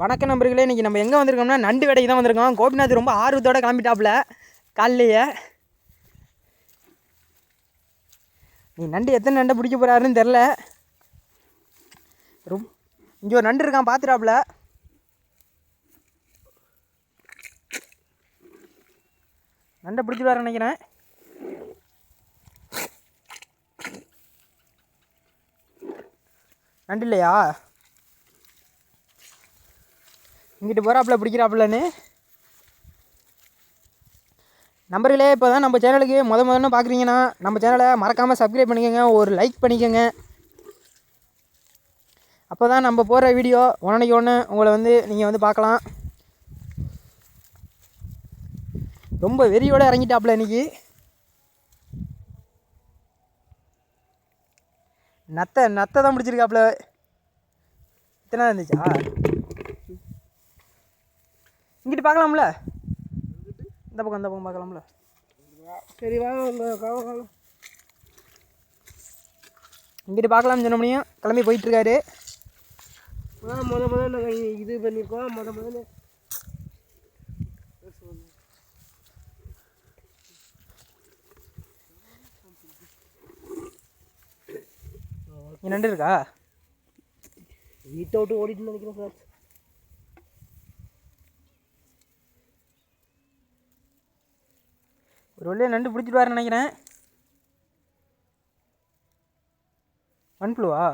வணக்கம் நம்பர்களே இன்றைக்கி நம்ம எங்கே வந்திருக்கோம்னா நண்டு வேடைக்கு தான் வந்திருக்கோம். கோபிநாத் ரொம்ப ஆர்வத்தோட கிளம்பிட்டாப்புல. காலையிலேயே. நீ நண்டு எத்தனை நண்டை பிடிக்க போகிறாருன்னு தெரில ரொம் இங்கே ஒரு நண்டு இருக்கான் பார்த்துட்டாப்புல நண்டை பிடிச்சிடுவார் நினைக்கிறேன். நண்டு இல்லையா? இங்கிட்டு போகிறாப்புல பிடிக்கிறாப்புலன்னு. நம்பர்களே இப்போ தான் நம்ம சேனலுக்கு முத முதல்ல பார்க்குறீங்கன்னா நம்ம சேனலை மறக்காமல் சப்ஸ்கிரைப் பண்ணிக்கோங்க ஒரு லைக் பண்ணிக்கோங்க. அப்போ தான் நம்ம போடுற வீடியோ உடனே ஒன்று உங்களை வந்து நீங்கள் வந்து பார்க்கலாம். ரொம்ப வெறியோடு இறங்கிட்டாப்புல இன்னைக்கு. நத்தை நத்தை தான் பிடிச்சிருக்காப்புல இத்தனை இருந்துச்சா? இங்கிட்டு பார்க்கலாம்ல? இந்த பக்கம் இந்த பக்கம் பார்க்கலாம்ல. சரி இங்கிட்டு பார்க்கலாம்னு சொன்ன முடியும் கிளம்பி போயிட்டுருக்காரு. முத முதல்ல நாங்கள் இது பண்ணியிருக்கோம் முத முதல்ல இங்கே நண்டு இருக்கா? வீட்டை விட்டு ஓடிட்டு நினைக்கிறேன் சார் ஒரு வழியாக நண்டு பிடிச்சிட்டு வரேன்னு நினைக்கிறேன். மண்புழுவா?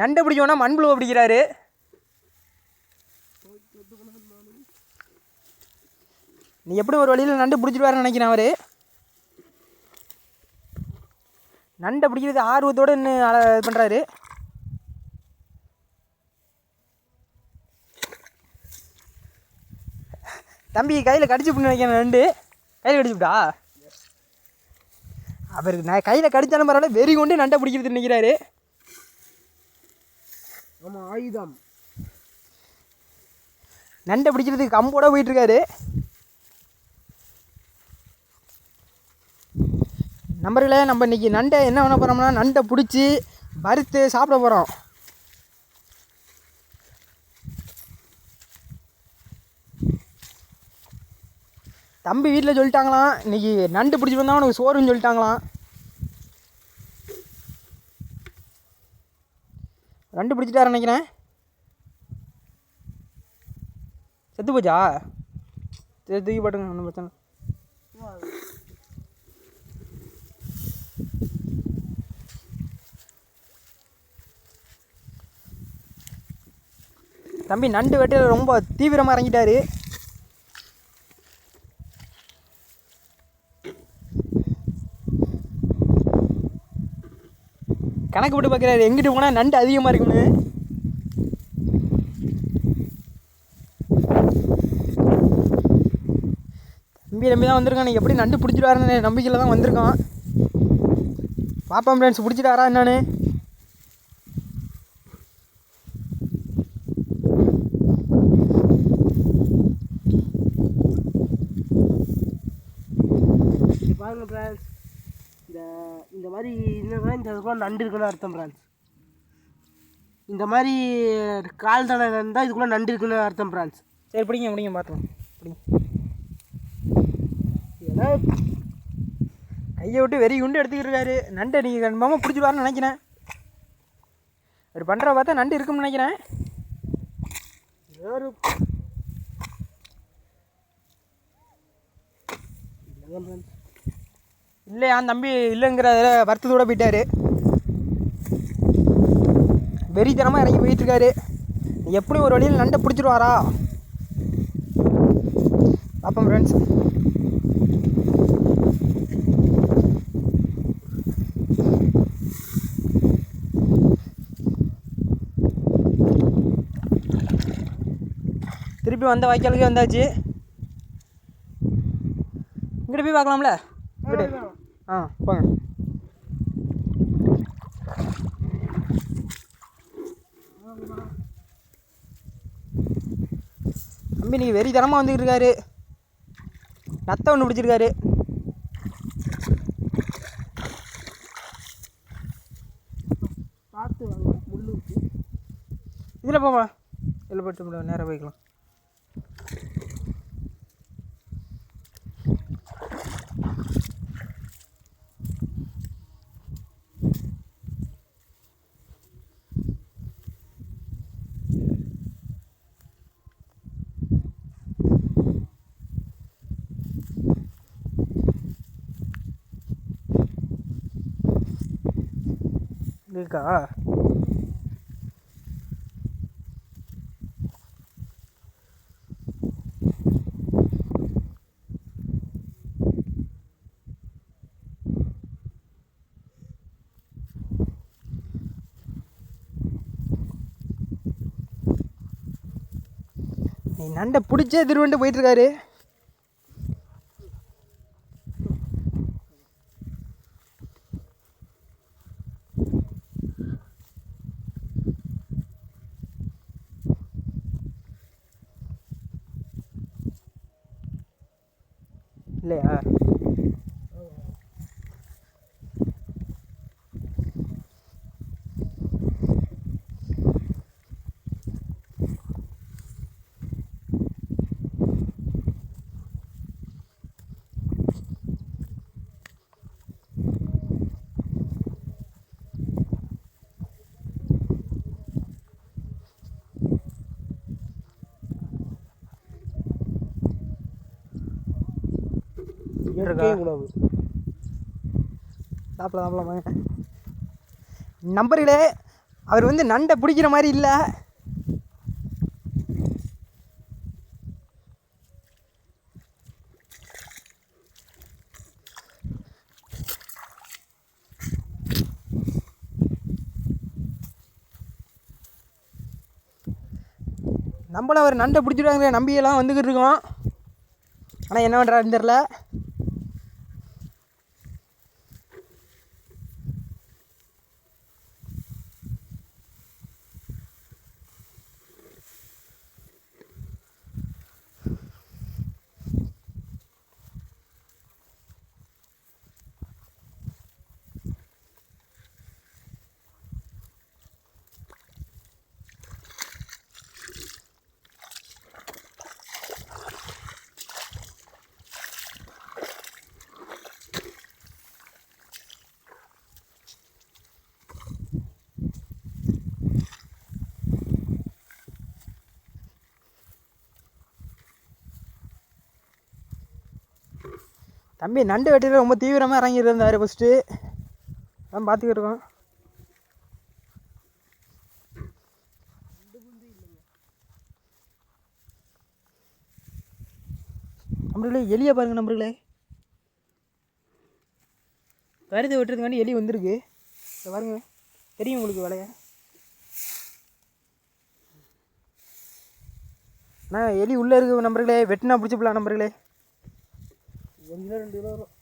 நண்டை பிடிக்கணும்னா மண்புழுவை பிடிக்கிறாரு. நீ எப்படி ஒரு வழியில் நண்டு பிடிச்சிட்டு வரேன்னு நினைக்கிறேன் அவர். நண்டை பிடிக்கிறது ஆர்வத்தோடு இன்னும் இது பண்ணுறாரு தம்பி கையில் கடிச்சு புண்ணு நினைக்கிறேன் நண்டு. கையில் கடிச்சுட்டா அவருக்கு நான் கையில் கடிச்சாலும் பரவாயில்ல வெறி கொண்டு நண்டை பிடிக்கிறது நிற்கிறாரு ஆமாம் ஆயுதம். நண்டை பிடிக்கிறதுக்கு கம்போட போயிட்டுருக்காரு. நம்பர்களே நம்ம இன்னைக்கு நண்டை என்ன பண்ண போகிறோம்னா நண்டை பிடிச்சி வறுத்து சாப்பிட போகிறோம் தம்பி வீட்டில் சொல்லிட்டாங்களாம். இன்னைக்கு நண்டு பிடிச்சி வந்தால் உனக்கு சோறுன்னு சொல்லிட்டாங்களாம். நண்டு பிடிச்சிட்டாரு நினைக்கிறேன். செத்து போச்சா? சரி தூக்கி போட்டுங்க ஒன்றும் பிரச்சனை தம்பி நண்டு வெட்டையில் ரொம்ப தீவிரமாக இறங்கிட்டாரு. கணக்கு போட்டு பார்க்குறாரு. எங்கிட்டு போனால் நண்டு அதிகமாக இருக்கும்னு. தம்பி நம்பி தான் வந்திருக்கான். எப்படி நண்டு பிடிச்சிட்டு நம்பிக்கையில் தான் வந்திருக்கான். பாப்பா ஃப்ரெண்ட்ஸ் பிடிச்சிட்டாரா என்னன்னு இது பாருங்க ஃப்ரான்ஸ் இந்த இந்த மாதிரி இருந்தால் இந்த இதுக்குள்ள நண்டு இருக்குன்னு அர்த்தம் ஃப்ரான்ஸ் இந்த மாதிரி கால் தடை இருந்தால் இதுக்குள்ளே நண்டு இருக்குன்னு அர்த்தம் ஃப்ரான்ஸ் சரி பிடிங்க பிடிங்க பார்த்துலாம் பிடிங்க. ஏன்னா கையை விட்டு வெறி குண்டு எடுத்துக்கிட்டு இருக்காரு நண்டை நீங்கள் கன்ஃபார்மாக பிடிச்சிடுவாருன்னு நினைக்கிறேன். அவர் பண்ணுற பார்த்தா நண்டு இருக்கும்னு நினைக்கிறேன். ஒரு இல்லைங்க இல்லையா தம்பி இல்லைங்கிறத வருத்தத்தோட போயிட்டாரு. வெறித்தனமாக இறங்கி போயிட்டுருக்காரு. எப்படியும் ஒரு வழியில் நண்டை பிடிச்சிடுவாரா பார்ப்போம் ஃப்ரெண்ட்ஸ் திருப்பி வந்த வாய்க்காலுக்கே வந்தாச்சு. இங்கிட்டு போய் பார்க்கலாம்ல? இங்கிட்டு. ஆ போங்க. தம்பி நீங்கள் வெறி தரமாக வந்துக்கிட்டு இருக்காரு நத்தை ஒன்று பிடிச்சிருக்காரு. பார்த்து வாங்க முள்ளு இதில் போமா இதில் போட்டு நேராக போய்க்கலாம். இருக்கா? நீ நண்டை பிடிச்சே திருவண்டு போயிட்டுருக்காரு இருக்காரு இல்லையா இயற்கை உணவு. சாப்பிடலாம் சாப்பிடலாமாங்க நம்பர்களே அவர் வந்து நண்டை பிடிக்கிற மாதிரி இல்லை. நம்மளும் அவர் நண்டை பிடிச்சிடுவாங்க நம்பியெல்லாம் வந்துக்கிட்டு இருக்கோம். ஆனால் என்ன பண்ணுறாருன்னு தெரில தம்பி நண்டு வெட்டியில் ரொம்ப தீவிரமாக இறங்கிட்டு இருந்தார் ஃபஸ்ட்டு அதான் பார்த்துக்கிட்டு இருக்கோம். நம்பர்களே எலியை பாருங்கள் நம்பர்களே கருத்தை வெட்டுறதுக்காண்டி எலி வந்திருக்கு. இதை பாருங்க. தெரியும் உங்களுக்கு விலைய. அண்ணா எலி உள்ளே இருக்க நம்பர்களே வெட்டினா பிடிச்சிப்பலாம் நம்பர்களே ஒரு கிலோ ரெண்டு கிலோ வரும்